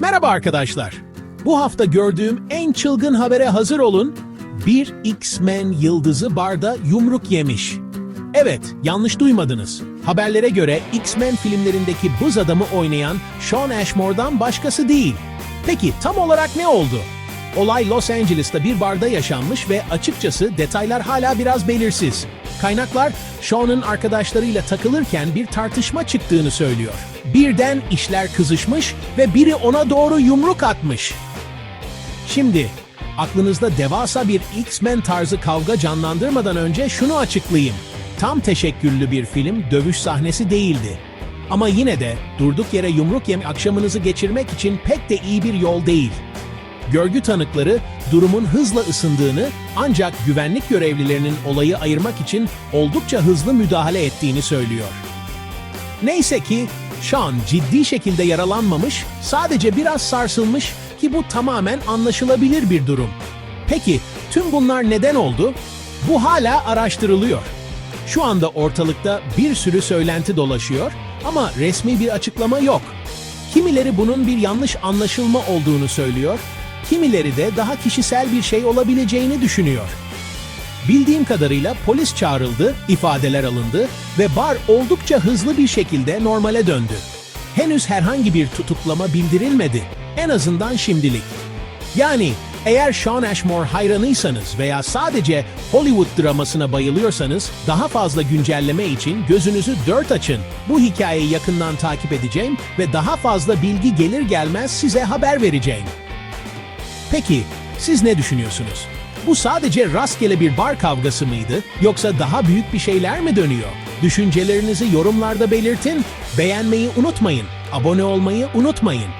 Merhaba arkadaşlar. Bu hafta gördüğüm en çılgın habere hazır olun. Bir X-Men yıldızı barda yumruk yemiş. Evet, yanlış duymadınız. Haberlere göre X-Men filmlerindeki buz adamı oynayan Sean Ashmore'dan başkası değil. Peki tam olarak ne oldu? Olay Los Angeles'ta bir barda yaşanmış ve açıkçası detaylar hala biraz belirsiz. Kaynaklar Sean'ın arkadaşlarıyla takılırken bir tartışma çıktığını söylüyor. Birden işler kızışmış ve biri ona doğru yumruk atmış. Şimdi aklınızda devasa bir X-Men tarzı kavga canlandırmadan önce şunu açıklayayım. Tam teşekküllü bir film dövüş sahnesi değildi. Ama yine de durduk yere yumruk yem akşamınızı geçirmek için pek de iyi bir yol değil. Görgü tanıkları durumun hızla ısındığını ancak güvenlik görevlilerinin olayı ayırmak için oldukça hızlı müdahale ettiğini söylüyor. Neyse ki Sean ciddi şekilde yaralanmamış, sadece biraz sarsılmış ki bu tamamen anlaşılabilir bir durum. Peki tüm bunlar neden oldu? Bu hala araştırılıyor. Şu anda ortalıkta bir sürü söylenti dolaşıyor ama resmi bir açıklama yok. Kimileri bunun bir yanlış anlaşılma olduğunu söylüyor, kimileri de daha kişisel bir şey olabileceğini düşünüyor. Bildiğim kadarıyla polis çağrıldı, ifadeler alındı ve bar oldukça hızlı bir şekilde normale döndü. Henüz herhangi bir tutuklama bildirilmedi. En azından şimdilik. Yani eğer Sean Ashmore hayranıysanız veya sadece Hollywood dramasına bayılıyorsanız daha fazla güncelleme için gözünüzü dört açın. Bu hikayeyi yakından takip edeceğim ve daha fazla bilgi gelir gelmez size haber vereceğim. Peki, siz ne düşünüyorsunuz? Bu sadece rastgele bir bar kavgası mıydı yoksa daha büyük bir şeyler mi dönüyor? Düşüncelerinizi yorumlarda belirtin, beğenmeyi unutmayın, abone olmayı unutmayın.